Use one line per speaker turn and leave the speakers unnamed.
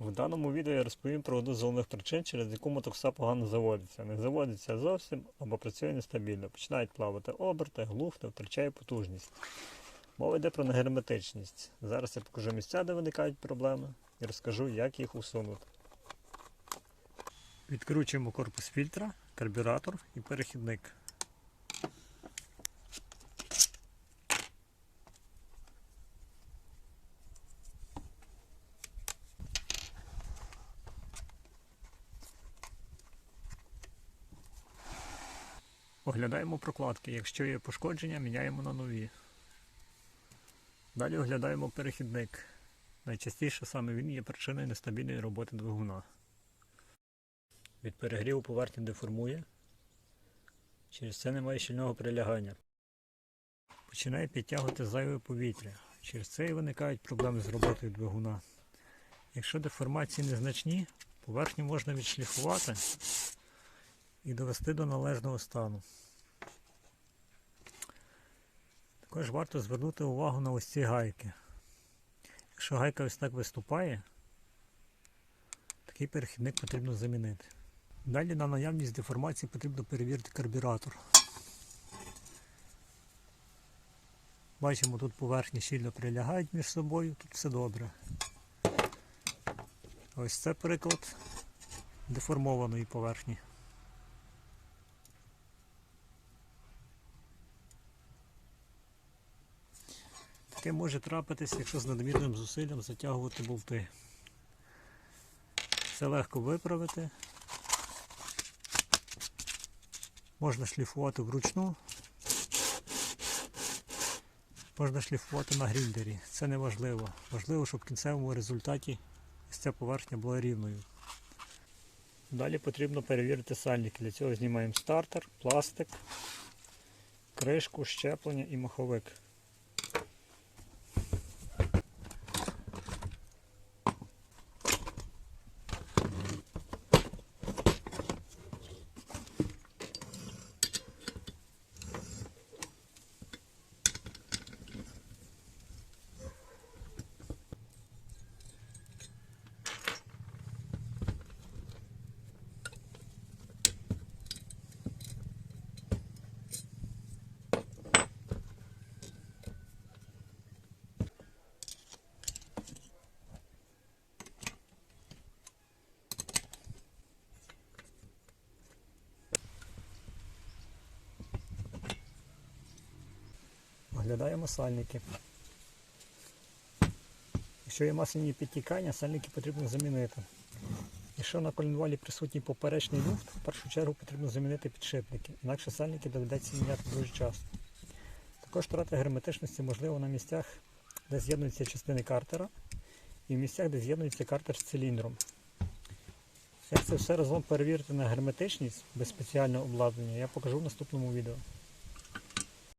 В даному відео я розповім про одну з головних причин, через яку мотокса погано заводиться. Не заводиться зовсім або працює нестабільно. Починають плавати оберти, глухне, втрачає потужність. Мова йде про негерметичність. Зараз я покажу місця, де виникають проблеми, і розкажу, як їх усунути. Відкручуємо корпус фільтра, карбюратор і перехідник. Оглядаємо прокладки. Якщо є пошкодження, міняємо на нові. Далі оглядаємо перехідник. Найчастіше саме він є причиною нестабільної роботи двигуна. Від перегріву поверхня деформує. Через це немає щільного прилягання. Починає підтягувати зайве повітря. Через це і виникають проблеми з роботою двигуна. Якщо деформації незначні, поверхню можна відшліфувати і довести до належного стану. Також варто звернути увагу на ось ці гайки. Якщо гайка ось так виступає, такий перехідник потрібно замінити. Далі на наявність деформації потрібно перевірити карбюратор. Бачимо, тут поверхні щільно прилягають між собою, тут все добре. Ось це приклад деформованої поверхні. Таке може трапитися, якщо з надмірним зусиллям затягувати болти. Це легко виправити. Можна шліфувати вручну. Можна шліфувати на гріндері. Це не важливо. Важливо, щоб в кінцевому результаті ця поверхня була рівною. Далі потрібно перевірити сальники. Для цього знімаємо стартер, пластик, кришку, щеплення і маховик. Оглядаємо сальники. Якщо є масляні підтікання, сальники потрібно замінити. Якщо на коленвалі присутній поперечний люфт, в першу чергу потрібно замінити підшипники, інакше сальники доведеться міняти дуже часто. Також втрата герметичності можливо на місцях, де з'єднуються частини картера, і в місцях, де з'єднується картер з циліндром. Як це все разом перевірити на герметичність без спеціального обладнання, я покажу в наступному відео.